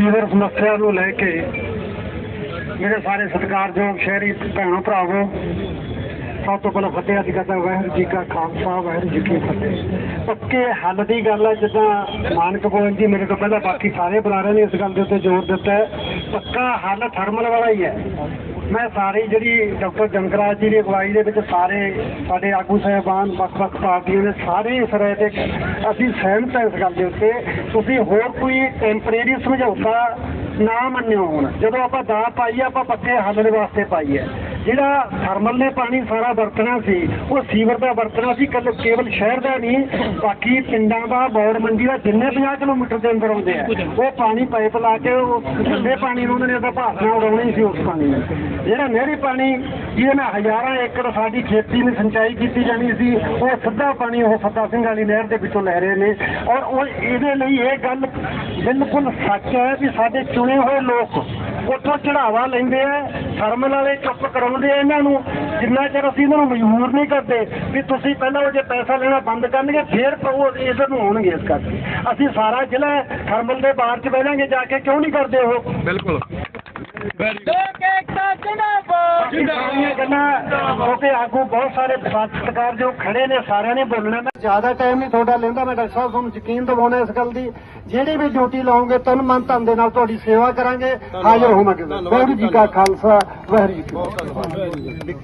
Sewer ਸਮੱਸਿਆ ਨੂੰ ਲੈ ਕੇ ਮੇਰੇ ਸਾਰੇ ਸਤਿਕਾਰਯੋਗ ਸ਼ਹਿਰੀ ਭੈਣੋ ਭਰਾਵੋ ਸਭ ਤੋਂ ਪਹਿਲਾਂ ਫਤਿਹ ਅੱਜ ਕਰਦਾ ਵਾਹਿਗੁਰੂ ਜੀ ਕਾ ਖਾਲਸਾ, ਵਾਹਿਗੁਰੂ ਜੀ ਕੀ ਫਤਿਹ। ਪੱਕੇ ਹੱਲ ਦੀ ਗੱਲ ਹੈ, ਜਿੱਦਾਂ ਮਾਨਕ ਗੋਇੰਦ ਜੀ ਮੇਰੇ ਤੋਂ ਪਹਿਲਾਂ ਬਾਕੀ ਸਾਰੇ ਬੁਲਾਰੇ ਨੇ, ਇਸ ਗੱਲ ਦੇ ਉੱਤੇ ਜ਼ੋਰ ਦਿੱਤਾ ਪੱਕਾ ਹੱਲ ਥਰਮਲ ਵਾਲਾ ਹੀ ਹੈ। ਮੈਂ ਸਾਰੀ ਜਿਹੜੀ ਡਾਕਟਰ ਜੰਗਰਾਜ ਜੀ ਦੀ ਅਗਵਾਈ ਦੇ ਵਿੱਚ ਸਾਰੇ ਸਾਡੇ ਆਗੂ ਸਾਹਿਬਾਨ, ਵੱਖ-ਵੱਖ ਪਾਰਟੀਆਂ ਦੇ ਸਾਰੇ ਇਸ ਰਾਏ ਤੇ ਅਸੀਂ ਸਹਿਮਤ ਹਾਂ ਇਸ ਗੱਲ ਦੇ ਉੱਤੇ। ਤੁਸੀਂ ਹੋਰ ਕੋਈ ਟੈਂਪਰੇਰੀ ਸਮਝੌਤਾ ਨਾ ਮੰਨਿਓ ਹੁਣ। ਜਦੋਂ ਆਪਾਂ ਦਾ ਪਾਈਏ, ਆਪਾਂ ਪੱਕੇ ਹੱਲ ਦੇ ਵਾਸਤੇ ਪਾਈਏ। ਜਿਹੜਾ ਥਰਮਲ ਨੇ ਪਾਣੀ ਸਾਰਾ ਵਰਤਣਾ ਸੀ, ਉਹ ਸੀਵਰ ਦਾ ਵਰਤਣਾ ਸੀ ਕੱਲ ਕੇਵਲ ਸ਼ਹਿਰ ਦਾ ਨਹੀਂ, ਬਾਕੀ ਪਿੰਡਾਂ ਦਾ, ਬੌੜ ਮੰਡੀ ਦਾ ਜਿੰਨੇ 50 ਕਿਲੋਮੀਟਰ ਦੇ ਅੰਦਰ ਆਉਂਦੇ ਆ, ਉਹ ਪਾਣੀ ਪਾਈਪ ਲਾ ਕੇ ਉਹ ਠੰਡੇ ਪਾਣੀ ਨੂੰ ਉਹਨਾਂ ਨੇ ਉਹਦਾ ਭਾਸਣਾ ਉਡਾਉਣੀ ਸੀ ਉਸ ਪਾਣੀ ਨੂੰ। ਜਿਹੜਾ ਨਹਿਰੀ ਪਾਣੀ, ਜਿਹਦੇ ਨਾਲ ਹਜ਼ਾਰਾਂ ਏਕੜ ਸਾਡੀ ਖੇਤੀ ਨੂੰ ਸਿੰਚਾਈ ਕੀਤੀ ਜਾਣੀ ਸੀ, ਉਹ ਸਿੱਧਾ ਪਾਣੀ ਉਹ ਫੱਤਾ ਸਿੰਘ ਵਾਲੀ ਨਹਿਰ ਦੇ ਵਿੱਚੋਂ ਲੈ ਰਹੇ ਨੇ। ਔਰ ਉਹ ਇਹਦੇ ਲਈ ਇਹ ਗੱਲ ਬਿਲਕੁਲ ਸੱਚ ਹੈ ਵੀ ਸਾਡੇ ਚੁਣੇ ਹੋਏ ਲੋਕ ਉੱਥੋਂ ਚੜਾਵਾ ਲੈਂਦੇ ਆ, ਥਰਮਲ ਵਾਲੇ ਚੁੱਪ ਕਰਾਉਂਦੇ ਆ ਇਹਨਾਂ ਨੂੰ ਜਿੰਨਾ ਚਿਰ ਅਸੀਂ ਇਹਨਾਂ ਨੂੰ ਮਜਬੂਰ ਨਹੀਂ ਕਰਦੇ ਵੀ ਤੁਸੀਂ ਪਹਿਲਾਂ ਉਹ ਜੇ ਪੈਸਾ ਲੈਣਾ ਬੰਦ ਕਰਨਗੇ ਫੇਰ ਉਹ ਇਧਰ ਨੂੰ ਆਉਣਗੇ ਇਸ ਕਰਕੇ। ਅਸੀਂ ਸਾਰਾ ਜ਼ਿਲ੍ਹਾ ਥਰਮਲ ਦੇ ਬਾਹਰ ਚ ਬਹਿ ਜਾਾਂਗੇ ਜਾ ਕੇ ਕਿਉਂ ਨਹੀਂ ਕਰਦੇ ਉਹ? ਬਿਲਕੁਲ। ਗੱਲਾਂ ਕਿਉਂਕਿ ਆਗੂ ਬਹੁਤ ਸਾਰੇ ਸਤਿਕਾਰ ਜੋ ਖੜੇ ਨੇ ਸਾਰਿਆਂ ਨੇ ਬੋਲਣਾ। ਮੈਂ ਜ਼ਿਆਦਾ ਟਾਈਮ ਨਹੀਂ ਤੁਹਾਡਾ ਲੈਂਦਾ ਮੈਂ ਡਾਕਟਰ ਸਾਹਿਬ ਤੁਹਾਨੂੰ ਯਕੀਨ ਦਿਵਾਉਣਾ ਇਸ ਗੱਲ ਦੀ। ਜਿਹੜੀ ਵੀ ਡਿਊਟੀ ਲਾਉਂਗੇ ਤਨ ਮਨ ਧਨ ਦੇ ਨਾਲ ਤੁਹਾਡੀ ਸੇਵਾ ਕਰਾਂਗੇ। ਹਾਜ਼ਰ ਹੋਵਾਂਗੇ। ਵਾਹਿਗੁਰੂ ਜੀ ਕਾ ਖਾਲਸਾ ਵਾਹਿਗੁਰੂ ਜੀ